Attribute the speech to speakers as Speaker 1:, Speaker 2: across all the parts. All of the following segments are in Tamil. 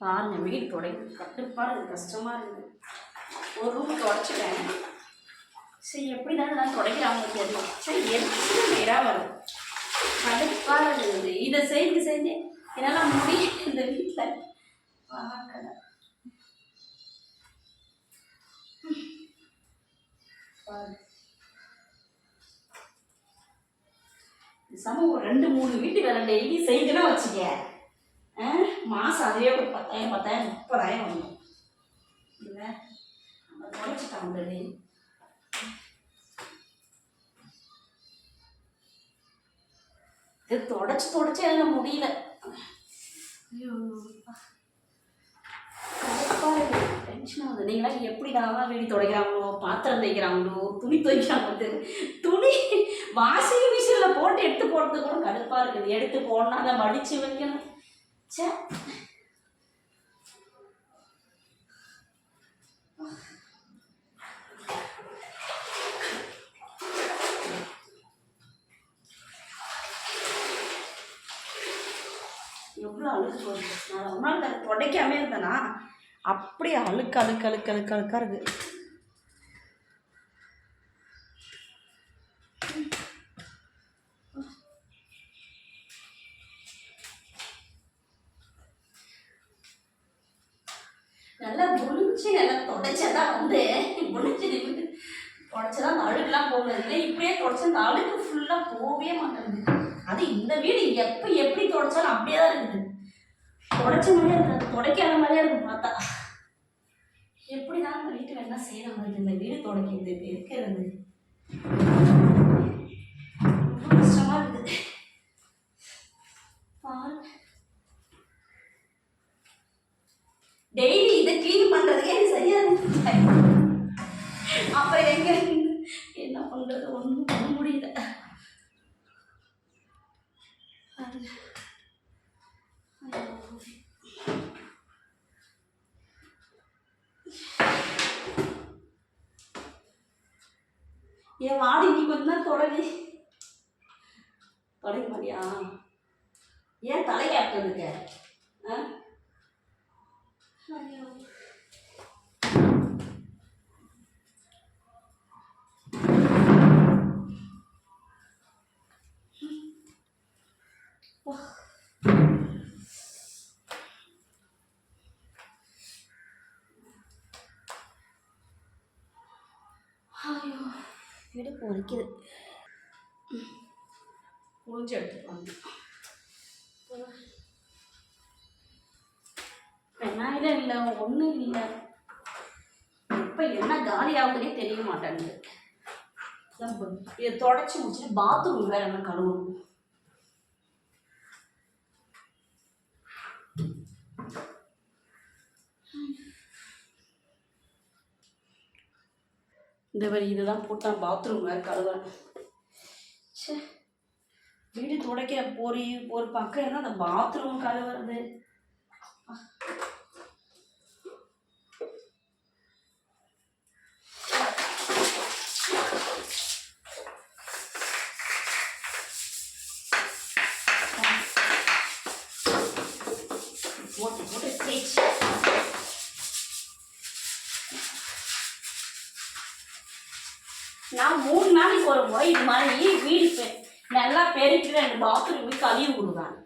Speaker 1: பாருங்க வீடு தொடை கட்டுப்பாடு கஷ்டமாக இருக்குது ஒரு ரூம் தொடச்சிட்டேன். சரி எப்படி தான் நான் துடைக்கிறாங்க தெரியும் சரி எதுக்கு நேராக வரும்? கடுப்பாக இருக்குது இதை செய்து செஞ்சு என்னால் முடியும் இந்த வீட்டில் பார்க்கல. பாரு சம ஒரு ரெண்டு மூணு வீட்டு வேலை டெய்லி செய்துன்னா வச்சுக்க ஆ, மாசம் அதுவே ஒரு பத்தாயிரம் பத்தாயிரம் முப்பதாயிரம் வந்துடும் இல்லை நம்ம குறைச்சிட்டாங்க டெய்லி இது தொடச்சி தொடச்சி எல்லாம் முடியல ஐயோ டென்ஷன் ஆகுது நீங்களாம் எப்படி தான் வீடு துடைக்கிறாங்களோ பாத்திரம் தேய்க்கிறாங்களோ துணி துவைக்கிறாங்களோ தெரியல. துணி வாஷிங் மிஷினில் போட்டு எடுத்து போடுறது கூட கடுப்பாக இருக்குது எடுத்து போடணும் அதை மடித்து வைக்கணும் எவ்வளோ அழுக்கு வருது நான் ரொம்ப நாள் அதை துடைக்காமே இருந்தேனா அப்படியே அழுக்கு அழுக்கு அழுக்கு அழுக்கு அழுக்கா இருக்குது குளிச்சு நல்லா தொடச்சதான் வந்து குளிச்சு நிமிந்து தொடச்சதான் அந்த அழுக்குலாம் போகிறது இல்லை. இப்படியே தொடச்சா அந்த அழுக்கு ஃபுல்லாக போகவே மாட்டேங்குது. அது இந்த வீடு எப்போ எப்படி தொடச்சாலும் அப்படியே தான் இருக்குது. தொடச்ச மாதிரியே இருக்குது துடைக்காத மாதிரியே இருக்கும் பார்த்தா. எப்படி தான் இந்த வீட்டு வேலை மாதிரி இந்த வீடு துடைக்கிறது இருக்கிறது. டெய்லி இதை க்ளீன் பண்ணுறதுக்கே எனக்கு சரியா இருந்துச்சு அப்புறம் எங்கே என்ன பண்ணுறது ஒன்றும் பண்ண முடியல. என் ஏன் வாடி நீ கொஞ்ச நேரம் தொடங்கி. தொடங்க மாட்டியா? ஏன் தலையாட்டுறதுக்கு ஆ? இடுப்பு வலிக்குது புழிஞ்சு எடுத்துப்பாங்க இல்லை ஒன்றும் இல்லை. இப்போ என்ன காலி ஆகுதுனே தெரிய மாட்டேங்குது. இதை தொடச்சி முடிச்சுட்டு பாத்ரூம் வேற என்ன கழுவணும். இந்த மாதிரி இதுதான் போட்டான் பாத்ரூம் வேறு கழுவுறேன். ச்சே. வீடு துடைக்க போறி ஒரு பக்கம் இருந்தால் அந்த பாத்ரூம் கழுவுறது. நான் மூணு நாளைக்கு ஒரு போய் இது மாதிரி வீடு பெ- நல்லா பெருக்கிட்டு ரெண்டு பாத்ரூம் போய் கழுவி விடுவேன்.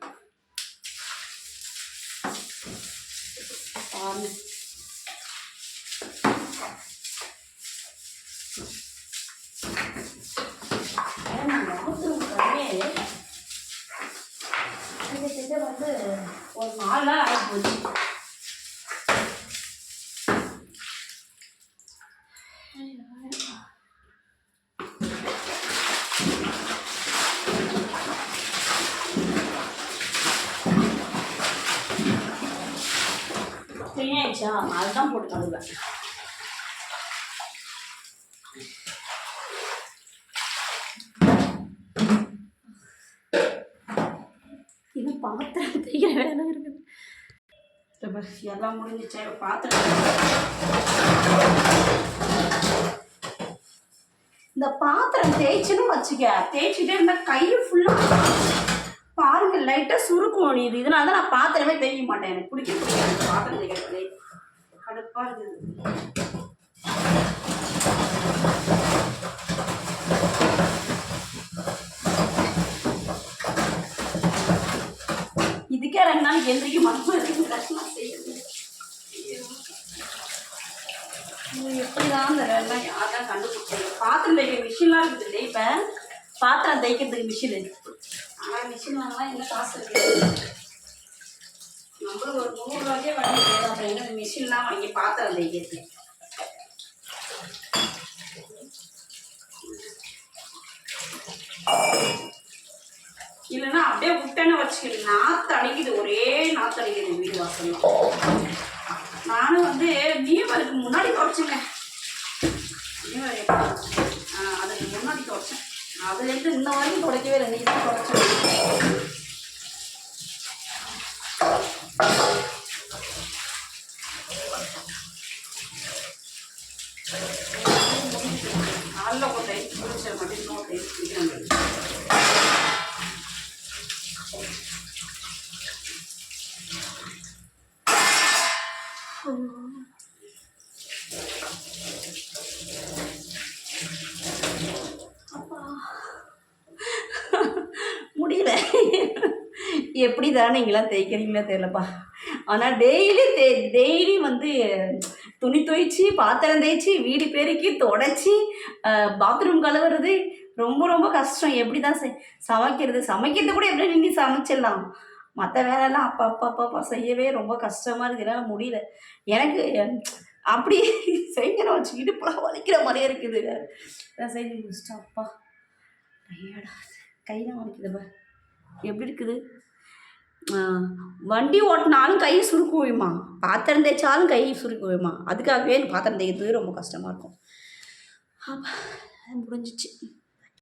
Speaker 1: வந்து ஒரு நாலு நாள் ஆகி போச்சு க்ளீன் ஆயிடுச்சா அதுதான் போட்டு கழுவேன் இது பாத்திரம் தேய்க்கிற வேலை இருக்குது. எல்லாம் முடிஞ்சிச்சா? பாத்திரம் இந்த பாத்திரம் தேய்ச்சுன்னு வச்சுக்க. தேய்ச்சிட்டே இருந்தா கை லைட்டாக இது இதனால தான் நான் பாத்திரமே தெரிய மாட்டேன். எனக்கு பிடிக்க பிடிக்காது பாத்திரம் தேய்க்கிறதுலே கடுப்பாக இருக்குது. இதுக்கே ரெண்டு நாளைக்கு எந்திரிக்க இருக்குது கஷ்டமாக செய்யுது எப்படிதான் அந்த ரெண்டாம் யார்தான் கண்டுபிடிச்சது பாத்திரம் தைக்கிற மிஷின்லாம் இருக்குது இல்லை இப்போ? பாத்திரம் தைக்கிறதுக்கு மிஷினு ஆனால் மிஷின் வாங்கலாம் என்ன காசு இருக்குது நம்மளும் ஒரு நூறுரூவாக்கே வாங்கி போயிடும் அப்புறம் எங்கே மிஷின்லாம் வாங்கி பாத்திரம் தைக்கிறது இல்லைன்னா அப்படியே விட்டேன்னு வச்சுக்கணும் நாற்று அடிக்குது ஒரே நாற்று அடிக்குது வீடு வாசல் நானும் வந்து நியூவருக்கு முன்னாடி துடைச்சேங்க நியூவர் எப்போ അതിലേക്ക് ഇന്നാലും തുടക്കി വരുന്നത് ഇത് കുറച്ച് നോക്കി Oh. எப்படி தானே நீங்களாம் தேய்க்கிறீங்களோ தெரியலப்பா. ஆனால் டெய்லி தே டெய்லி வந்து துணி துவைச்சி பாத்திரம் தேய்ச்சி வீடு பெருக்கி தொடச்சி பாத்ரூம் கழுவுறது ரொம்ப ரொம்ப கஷ்டம். எப்படி தான் செய் சமைக்கிறது? சமைக்கிறது கூட எப்படி நீங்கள் சமைச்சிடலாம்? மற்ற வேலையெல்லாம் அப்பா அப்பா அப்பா அப்பா செய்யவே ரொம்ப கஷ்டமாக இருக்குது என்னால் முடியல. எனக்கு அப்படி செய்கிற வச்சு இடுப்புலாம் வலிக்கிற மாதிரியே இருக்குது. நான் செஞ்சு முடிச்சிட்டேன். அப்பா ஐயாடா கையெல்லாம் வலிக்குதுப்பா எப்படி இருக்குது? வண்டி ஓட்டினாலும் கை சுருக்கு விழுமா? பாத்திரம் தேய்ச்சாலும் கை சுருக்கு விழுமா? அதுக்காகவே பாத்திரம் தேய்க்கிறது ரொம்ப கஷ்டமாக இருக்கும். அப்பா முடிஞ்சிச்சு.